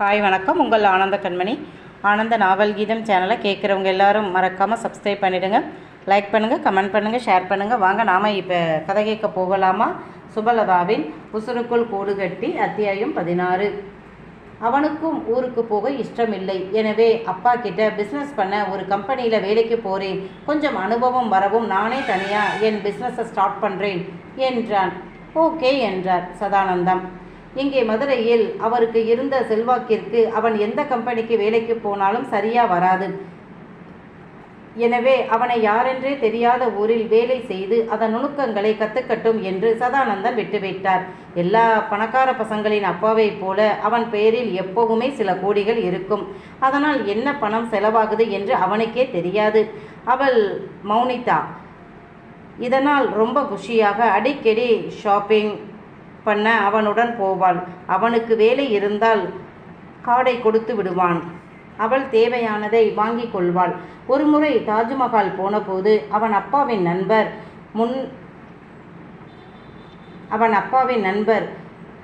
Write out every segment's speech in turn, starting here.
Hi வணக்கம். உங்கள் ஆனந்த கண்மணி. ஆனந்த நாவல் கீதம் சேனலை கேட்குறவங்க எல்லாரும் மறக்காமல் சப்ஸ்கிரைப் பண்ணிவிடுங்க லைக் பண்ணுங்கள் கமெண்ட் பண்ணுங்கள் ஷேர் பண்ணுங்கள் வாங்க நாம் இப்போ கதை கேட்க போகலாமா? சுபலதாவின் உசுருக்குள் கூடு கட்டி அத்தியாயம் பதினாறு. அவனுக்கும் ஊருக்கு போக இஷ்டமில்லை. எனவே அப்பா கிட்ட பிஸ்னஸ் பண்ண ஒரு கம்பெனியில் வேலைக்கு போகிறேன் கொஞ்சம் அனுபவம் வரவும் நானே தனியாக என் பிஸ்னஸை ஸ்டார்ட் பண்ணுறேன் என்றான். ஓகே என்றார் சதானந்தம். இங்கே மதுரையில் அவருக்கு இருந்த செல்வாக்கிற்கு அவன் எந்த கம்பெனிக்கு வேலைக்கு போனாலும் சரியா வராது. எனவே அவனை யாரென்றே தெரியாத ஊரில் வேலை செய்து அதன் நுணுக்கங்களை கத்துக்கட்டும் என்று சதானந்தன் விட்டுவிட்டார். எல்லா பணக்கார பசங்களின் அப்பாவைப் போல அவன் பெயரில் எப்பவுமே சில கோடிகள் இருக்கும். அதனால் என்ன பணம் செலவாகுது என்று அவனுக்கே தெரியாது. அவள் மௌனிதா. இதனால் ரொம்ப குஷியாக அடிக்கடி ஷாப்பிங் பண்ண அவனுடன் போவாள். அவனுக்கு வேலை இருந்தால் கார்டை கொடுத்து விடுவான். அவள் தேவையானதை வாங்கி கொள்வாள். ஒருமுறை தாஜ்மஹால் போனபோது அவன் அப்பாவின் நண்பர் முன் அவன் அப்பாவின் நண்பர்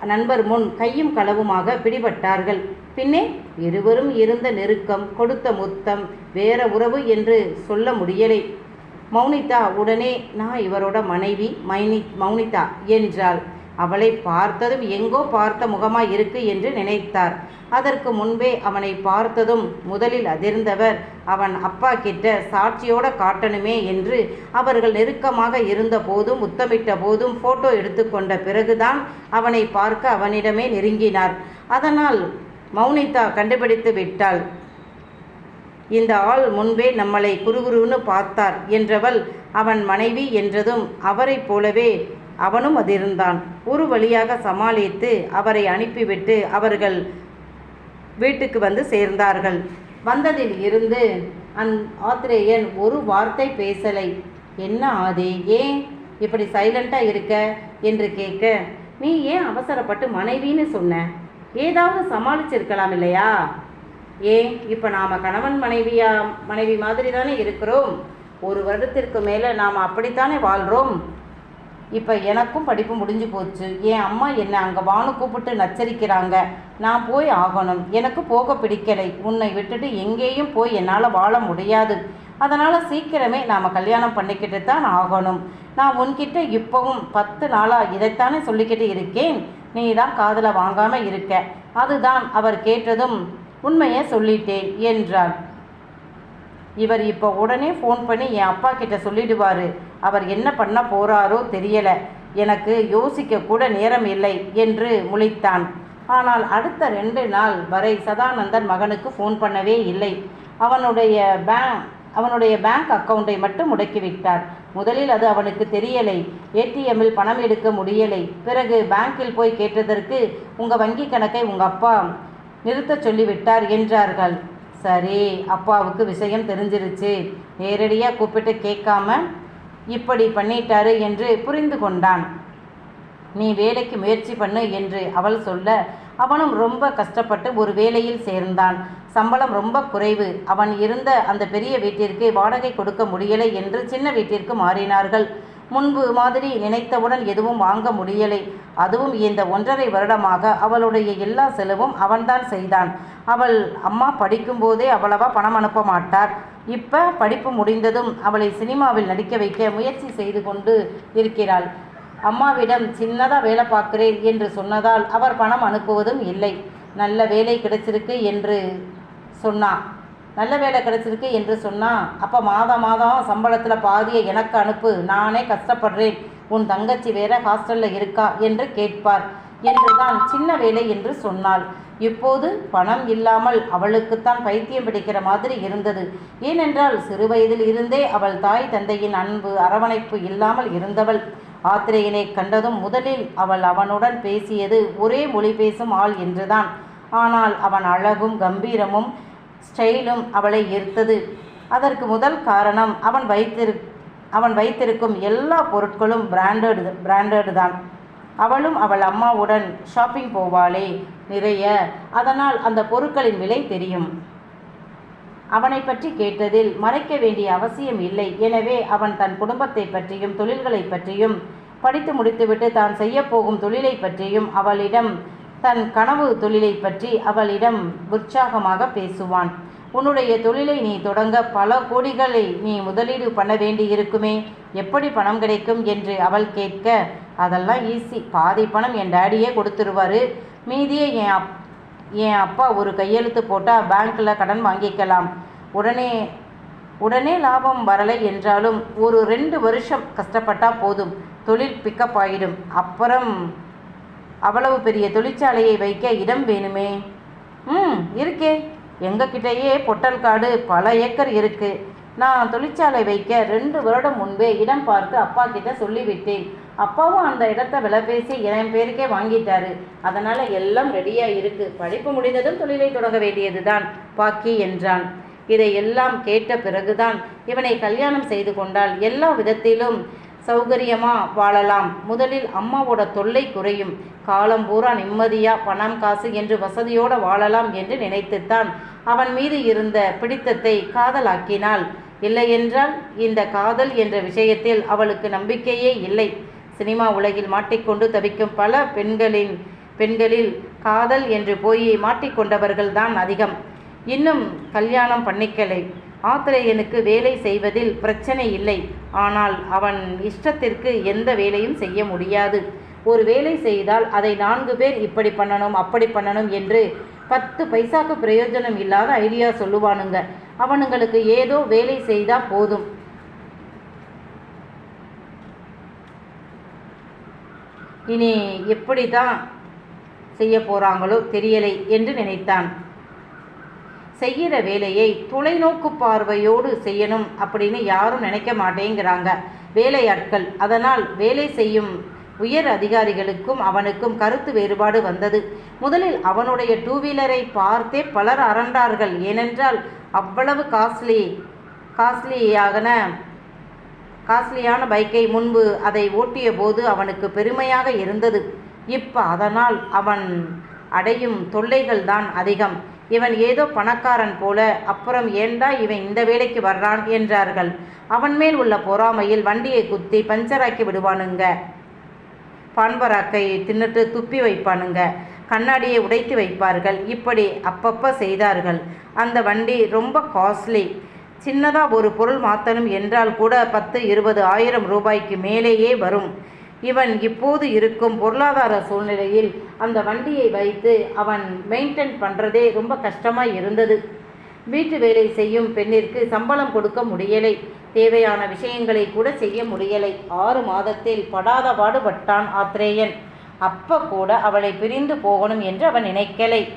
நண்பர் முன் கையும் களவுமாக பிடிபட்டார்கள். பின்னே இருவரும் இருந்த நெருக்கம் கொடுத்த முத்தம் வேற உறவு என்று சொல்ல முடியலை. மௌனிதா உடனே நான் இவரோட மனைவி மைனி மௌனிதா என்றாள். அவளை பார்த்ததும் எங்கோ பார்த்த முகமாய் இருக்கு என்று நினைத்தார். அதற்கு முன்பே அவனை பார்த்ததும் முதலில் அதிர்ந்தவர் அவன் அப்பா கிட்ட சாட்சியோட காட்டணுமே என்று அவர்கள் நெருக்கமாக இருந்த போதும் முத்தமிட்ட போதும் போட்டோ எடுத்துக்கொண்ட பிறகுதான் அவனை பார்க்க அவனிடமே நெருங்கினார். அதனால் மௌனிதா கண்டுபிடித்து விட்டாள். இந்த ஆள் முன்பே நம்மளை குறுகுருன்னு பார்த்தார் என்றவள் அவன் மனைவி என்றதும் அவரைப் போலவே அவனும் அதிர்ந்தான். ஒரு வழியாக சமாளித்து அவரை அனுப்பிவிட்டு அவர்கள் வீட்டுக்கு வந்து சேர்ந்தார்கள். வந்ததில் இருந்து அந் ஆத்திரேயன் ஒரு வார்த்தை பேசலை. என்ன ஆதே ஏன் இப்படி சைலண்டாக இருக்க? என்று கேட்க நீ ஏன் அவசரப்பட்டு மனைவின்னு சொன்ன? ஏதாவது சமாளிச்சிருக்கலாம் இல்லையா? ஏன்? இப்போ நாம் கணவன் மனைவியா மனைவி மாதிரி தானே இருக்கிறோம். ஒரு வருடத்திற்கு மேலே நாம் அப்படித்தானே வாழ்கிறோம் இப்போ எனக்கும் படிப்பு முடிஞ்சு போச்சு. என் அம்மா என்னை அங்கே வானு கூப்பிட்டு நச்சரிக்கிறாங்க. நான் போய் ஆகணும். எனக்கு போக பிடிக்கலை. உன்னை விட்டுட்டு எங்கேயும் போய் என்னால் வாழ முடியாது. அதனால் சீக்கிரமே நாம் கல்யாணம் பண்ணிக்கிட்டு தான் ஆகணும். நான் உன்கிட்ட இப்போவும் பத்து நாளாக இதைத்தானே சொல்லிக்கிட்டு இருக்கேன். நீ தான் காதில் வாங்காமல் இருக்க. அதுதான் அவர் கேட்டதும் உண்மையை சொல்லிட்டேன் என்றார் இவர் இப்போ உடனே ஃபோன் பண்ணி என் அப்பா கிட்ட சொல்லிடுவார். அவர் என்ன பண்ண போறாரோ தெரியல. எனக்கு யோசிக்க கூட நேரம் இல்லை என்று முளைத்தான் ஆனால் அடுத்த ரெண்டு நாள் வரை சதானந்தன் மகனுக்கு ஃபோன் பண்ணவே இல்லை. அவனுடைய பேங்க் அவனுடைய பேங்க் அக்கவுண்டை மட்டும் முடக்கிவிட்டார். முதலில் அது அவனுக்கு தெரியலை. ஏடிஎம்மில் பணம் எடுக்க முடியலை. பிறகு பேங்கில் போய் கேட்டதற்கு உங்கள் வங்கி கணக்கை உங்கள் அப்பா நிறுத்தச் சொல்லிவிட்டார் என்றார்கள். சரி அப்பாவுக்கு விஷயம் தெரிஞ்சிருச்சு. நேரடியாக கூப்பிட்டு கேட்காம இப்படி பண்ணிட்டாரு என்று புரிந்து கொண்டான். நீ வேலைக்கு முயற்சி பண்ணு என்று அவள் சொல்ல அவனும் ரொம்ப கஷ்டப்பட்டு ஒரு வேலையில் சேர்ந்தான். சம்பளம் ரொம்ப குறைவு. அவன் இருந்த அந்த பெரிய வீட்டிற்கு வாடகை கொடுக்க முடியலை என்று சின்ன வீட்டிற்கு மாறினார்கள். முன்பு மாதிரி நினைத்தவுடன் எதுவும் வாங்க முடியலை. அதுவும் இந்த ஒன்றரை வருடமாக அவளுடைய எல்லா செலவும் அவன்தான் செய்தான். அவள் அம்மா படிக்கும்போதே அவ்வளவா பணம் அனுப்ப மாட்டார். இப்போ படிப்பு முடிந்ததும் அவளை சினிமாவில் நடிக்க வைக்க முயற்சி செய்து கொண்டு இருக்கிறாள். அம்மாவிடம் சின்னதாக வேலை பார்க்கிறேன் என்று சொன்னதால் அவர் பணம் அனுப்புவதும் இல்லை. நல்ல வேலை கிடைச்சிருக்கு என்று சொன்னான் நல்ல வேலை கிடைச்சிருக்கு என்று சொன்னான் அப்போ மாதம் மாதம் சம்பளத்தில் பாதியை எனக்கு அனுப்பு நானே கஷ்டப்படுறேன். உன் தங்கச்சி வேற ஹாஸ்டலில் இருக்கா என்று கேட்பார். என்றுதான் சின்ன வேலை என்று சொன்னாள். இப்போது பணம் இல்லாமல் அவளுக்குத்தான் பைத்தியம் பிடிக்கிற மாதிரி இருந்தது. ஏனென்றால் சிறுவயதில் இருந்தே அவள் தாய் தந்தையின் அன்பு அரவணைப்பு இல்லாமல் இருந்தவள். ஆத்திரையினை கண்டதும் முதலில் அவள் அவனுடன் பேசியது ஒரே மொழி பேசும் ஆள் என்றுதான். ஆனால் அவன் அழகும் கம்பீரமும் ஸ்டைலும் அவளை ஈர்த்தது. அதற்கு முதல் காரணம் அவன் வைத்திரு அவன் வைத்திருக்கும் எல்லா பொருட்களும் பிராண்டடு பிராண்டடு தான். அவளும் அவள் அம்மாவுடன் ஷாப்பிங் போவாளே நிறைய. அதனால் அந்த பொருட்களின் விலை தெரியும். அவனை பற்றி கேட்டதில் மறைக்க வேண்டிய அவசியம் இல்லை. எனவே அவன் தன் குடும்பத்தை பற்றியும் தொழில்களை பற்றியும் படித்து முடித்துவிட்டு தான் செய்யப்போகும் தொழிலை பற்றியும் அவளிடம் தன் கனவு தொழிலை பற்றி அவளிடம் உற்சாகமாக பேசுவான். உன்னுடைய தொழிலை நீ தொடங்க பல கோடிகளை நீ முதலீடு பண்ண வேண்டி இருக்குமே எப்படி பணம் கிடைக்கும்? என்று அவள் கேட்க அதெல்லாம் ஈஸி பாதி பணம் என் டேடியே கொடுத்துருவாரு. மீதியை என் அப் என் அப்பா ஒரு கையெழுத்து போட்டால் பேங்க்கில் கடன் வாங்கிக்கலாம். உடனே உடனே லாபம் வரலை என்றாலும் ஒரு ரெண்டு வருஷம் கஷ்டப்பட்டால் போதும். தொழில் பிக்கப் ஆகிடும் அப்புறம் அவ்வளவு பெரிய தொழிற்சாலையை வைக்க இடம் வேணுமே? ம் இருக்கே. எங்ககிட்டயே பொட்டல் காடு பல ஏக்கர் இருக்கு. நான் தொழிற்சாலை வைக்க ரெண்டு வருடம் முன்பே இடம் பார்த்து அப்பா கிட்ட சொல்லிவிட்டேன். அப்பாவும் அந்த இடத்த விலை பேசி என் பேருக்கே வாங்கிட்டாரு. அதனால எல்லாம் ரெடியா இருக்கு. படிப்பு முடிந்ததும் தொழிலை தொடங்க வேண்டியதுதான் பாக்கி என்றான். இதை எல்லாம் கேட்ட பிறகுதான் இவனை கல்யாணம் செய்து கொண்டால் எல்லா விதத்திலும் சௌகரியமாக வாழலாம். முதலில் அம்மாவோட தொல்லை குறையும். காலம் பூரா நிம்மதியாக பணம் காசு என்று வசதியோடு வாழலாம் என்று நினைத்துத்தான் அவன் மீது இருந்த பிடித்தத்தை காதலாக்கினாள். இல்லையென்றால் இந்த காதல் என்ற விஷயத்தில் அவளுக்கு நம்பிக்கையே இல்லை. சினிமா உலகில் மாட்டிக்கொண்டு தவிக்கும் பல பெண்களின் பெண்களில் காதல் என்று போய் மாட்டிக்கொண்டவர்கள் தான் அதிகம். இன்னும் கல்யாணம் பண்ணிக்கலை. ஆத்திரேயனுக்கு வேலை செய்வதில் பிரச்சனை இல்லை. ஆனால் அவன் இஷ்டத்திற்கு எந்த வேலையும் செய்ய முடியாது. ஒரு வேலை செய்தால் அதை நான்கு பேர் இப்படி பண்ணணும் அப்படி பண்ணணும் என்று பத்து பைசாக்கு பிரயோஜனம் இல்லாத ஐடியா சொல்லுவானுங்க. அவனுங்களுக்கு ஏதோ வேலை செய்தால் போதும். இனி எப்படி தான் செய்ய போகிறாங்களோ தெரியலை என்று நினைத்தான். செய்கிற வேலையை தொலைநோக்கு பார்வையோடு செய்யணும் அப்படின்னு யாரும் நினைக்க மாட்டேங்கிறாங்க. வேலையாட்கள். அதனால் வேலை செய்யும் உயர் அதிகாரிகளுக்கும் அவனுக்கும் கருத்து வேறுபாடு வந்தது. முதலில் அவனுடைய டூ வீலரை பார்த்தே பலர் அரண்டார்கள். ஏனென்றால் அவ்வளவு காஸ்ட்லி காஸ்ட்லியாகன காஸ்ட்லியான பைக்கை முன்பு அதை ஓட்டிய போது அவனுக்கு பெருமையாக இருந்தது. இப்போ அதனால் அவன் அடையும் தொல்லைகள் தான் அதிகம். இவன் ஏதோ பணக்காரன் போல அப்புறம் ஏண்டா இவன் இந்த வேலைக்கு வர்றான் என்றார்கள். அவன் மேல் உள்ள பொறாமையில் வண்டியை குத்தி பஞ்சராக்கி விடுவானுங்க. பான்பராக்கை தின்னுட்டு துப்பி வைப்பானுங்க. கண்ணாடியை உடைத்து வைப்பார்கள். இப்படி அப்பப்போ செய்தார்கள். அந்த வண்டி ரொம்ப காஸ்ட்லி சின்னதாக ஒரு பொருள் மாற்றணும் என்றால் கூட பத்து இருபது ஆயிரம் ரூபாய்க்கு மேலேயே வரும். இவன் இப்போது இருக்கும் பொருளாதார சூழ்நிலையில் அந்த வண்டியை வைத்து அவன் மெயின்டைன் பண்ணுறதே ரொம்ப கஷ்டமாக இருந்தது. வீட்டு வேலை செய்யும் பெண்ணிற்கு சம்பளம் கொடுக்க முடியலை. தேவையான விஷயங்களை கூட செய்ய முடியலை. ஆறு மாதத்தில் படாத பாடுபட்டான் ஆத்ரேயன். அப்போ கூட அவளை பிரிந்து போகணும் என்று அவன் நினைக்கலை.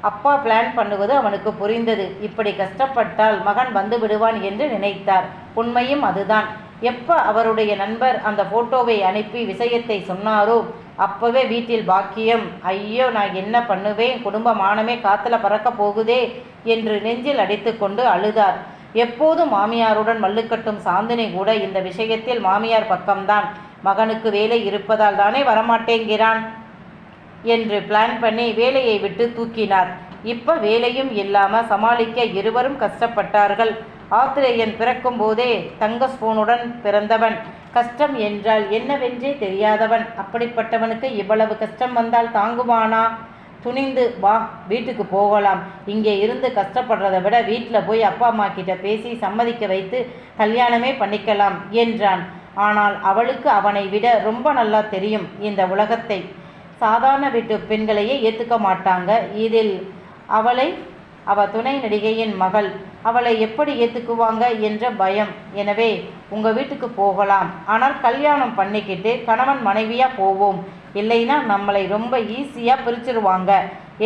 அப்பா பிளான் பண்ணுவது அவனுக்கு புரிந்தது. இப்படி கஷ்டப்பட்டால் மகன் வந்து விடுவான் என்று நினைத்தார். உண்மையும் அதுதான். எப்போ அவருடைய நண்பர் அந்த ஃபோட்டோவை அனுப்பி விஷயத்தை சொன்னாரோ அப்போவே வீட்டில் பாக்கியம். ஐயோ நான் என்ன பண்ணுவேன்? குடும்ப மானமே காத்துல பறக்க போகுதே என்று நெஞ்சில் அடித்துக்கொண்டு அழுதார். எப்போதும் மாமியாருடன் மல்லுக்கட்டும் சாந்தினி கூட இந்த விஷயத்தில் மாமியார் பக்கம்தான். மகனுக்கு வேலை இருப்பதால் தானே வரமாட்டேங்கிறான் என்று பிளான் பண்ணி வேலையை விட்டு தூக்கினார். இப்போ வேலையும் இல்லாமல் சமாளிக்க இருவரும் கஷ்டப்பட்டார்கள். ஆத்திரேயன் பிறக்கும் போதே தங்க ஸ்பூனுடன் பிறந்தவன். கஷ்டம் என்றால் என்னவென்றே தெரியாதவன். அப்படிப்பட்டவனுக்கு இவ்வளவு கஷ்டம் வந்தால் தாங்குவானா? துணிந்து வா வீட்டுக்கு போகலாம். இங்கே இருந்து கஷ்டப்படுறதை விட வீட்டில் போய் அப்பா அம்மா கிட்ட பேசி சம்மதிக்க வைத்து கல்யாணமே பண்ணிக்கலாம் என்றான். ஆனால் அவளுக்கு அவனை விட ரொம்ப நல்லா தெரியும் இந்த உலகத்தை. சாதாரண வீட்டு பெண்களையே ஏற்றுக்க மாட்டாங்க. இதில் அவளை அவ துணை நடிகையின் மகள். அவளை எப்படி ஏற்றுக்குவாங்க என்ற பயம். எனவே உங்கள் வீட்டுக்கு போகலாம். ஆனால் கல்யாணம் பண்ணிக்கிட்டு கணவன் மனைவியாக போவோம். இல்லைன்னா நம்மளை ரொம்ப ஈஸியாக பிரிச்சிருவாங்க.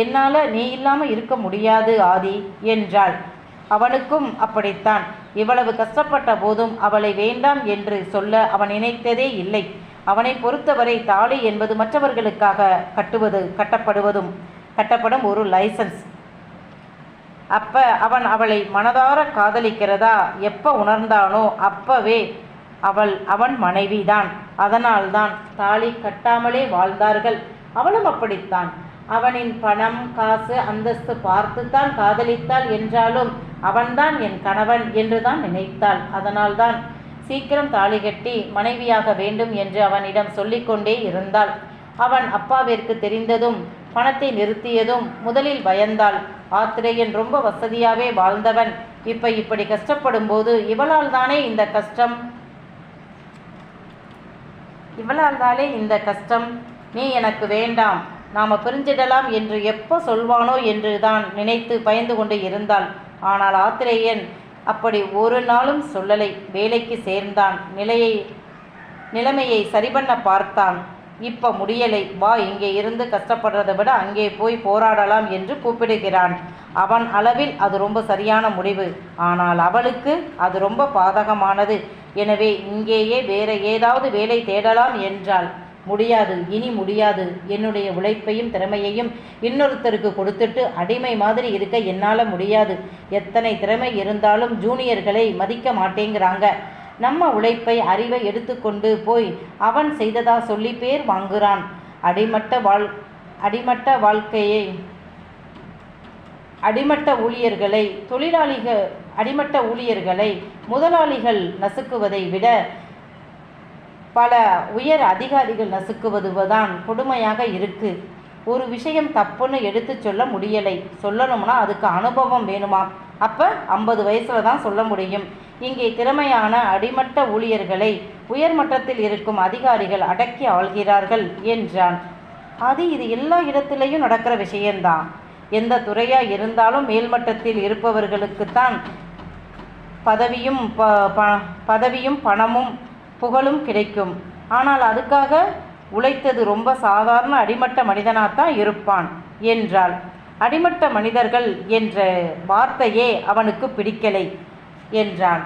என்னால் நீ இல்லாமல் இருக்க முடியாது ஆதி என்றாள். அவனுக்கும் அப்படித்தான். இவ்வளவு கஷ்டப்பட்ட போதும் அவளை வேண்டாம் என்று சொல்ல அவன் நினைத்ததே இல்லை. அவனை பொறுத்தவரை தாலி என்பது மற்றவர்களுக்காக கட்டுவது கட்டப்படுவதும் கட்டப்படும் ஒரு லைசன்ஸ். அப்ப அவன் அவளை மனதார காதலிக்கிறதா? எப்ப உணர்ந்தானோ அப்பவே அவள் அவன் மனைவிதான். அதனால்தான் தாலி கட்டாமலே வாழ்ந்தார்கள். அவளும் அப்படித்தான். அவனின் பணம் காசு அந்தஸ்து பார்த்துத்தான் காதலித்தாள் என்றாலும் அவன்தான் என் கணவன் என்றுதான் நினைத்தாள். அதனால்தான் சீக்கிரம் தாலி கட்டி மனைவியாக வேண்டும் என்று அவனிடம் சொல்லிக்கொண்டே இருந்தாள். அவன் அப்பாவிற்கு தெரிந்ததும் பணத்தை நிறுத்தியதும் முதலில் பயந்தாள். ஆத்திரேயன் ரொம்ப வசதியாகவே வாழ்ந்தவன். இப்ப இப்படி கஷ்டப்படும் போது இவளால் தானே இந்த கஷ்டம்? இவளால் தானே இந்த கஷ்டம்? நீ எனக்கு வேண்டாம். நாம பிரிஞ்சிடலாம் என்று எப்போ சொல்வானோ என்று தான் நினைத்து பயந்து கொண்டு இருந்தாள். ஆனால் ஆத்திரேயன் அப்படி ஒரு நாளும் சொல்லலை. வேலைக்கு சேர்ந்தான். நிலையை நிலைமையை சரிபண்ண பார்த்தான். இப்போ முடியலை. வா இங்கே இருந்து கஷ்டப்படுறதை விட அங்கே போய் போராடலாம் என்று கூப்பிடுகிறான். அவன் அளவில் அது ரொம்ப சரியான முடிவு. ஆனால் அவளுக்கு அது ரொம்ப பாதகமானது. எனவே இங்கேயே வேற ஏதாவது வேலை தேடலாம் என்றால் முடியாது இனி முடியாது. என்னுடைய உழைப்பையும் திறமையையும் இன்னொருத்தருக்கு கொடுத்துட்டு அடிமை மாதிரி இருக்க என்னால் முடியாது. எத்தனை திறமை இருந்தாலும் ஜூனியர்களை மதிக்க மாட்டேங்கிறாங்க. நம்ம உழைப்பை அறிவை எடுத்துக்கொண்டு போய் அவன் செய்ததா சொல்லி பேர் வாங்குறான். அடிமட்ட வாழ் அடிமட்ட வாழ்க்கையை அடிமட்ட ஊழியர்களை தொழிலாளிகள் அடிமட்ட ஊழியர்களை முதலாளிகள் நசுக்குவதை விட பல உயர் அதிகாரிகள் நசுக்குவதுதான் கொடுமையாக இருக்கு. ஒரு விஷயம் தப்புன்னு எடுத்து சொல்ல முடியலை. சொல்லணும்னா அதுக்கு அனுபவம் வேணுமா அப்போ ஐம்பது வயசில் தான் சொல்ல முடியும். இங்கே திறமையான அடிமட்ட ஊழியர்களை உயர்மட்டத்தில் இருக்கும் அதிகாரிகள் அடக்கி ஆள்கிறார்கள் என்றான். அது இது எல்லா இடத்துலையும் நடக்கிற விஷயம்தான். எந்த துறையாக இருந்தாலும் மேல்மட்டத்தில் இருப்பவர்களுக்குத்தான் பதவியும் ப ப- பதவியும் பணமும் புகழும் கிடைக்கும். ஆனால் அதுக்காக உழைத்தது ரொம்ப சாதாரண அடிமட்ட மனிதனாகத்தான் இருப்பான் என்றாள். அடிமட்ட மனிதர்கள் என்ற வார்த்தையே அவனுக்கு பிடிக்கலை என்றான்.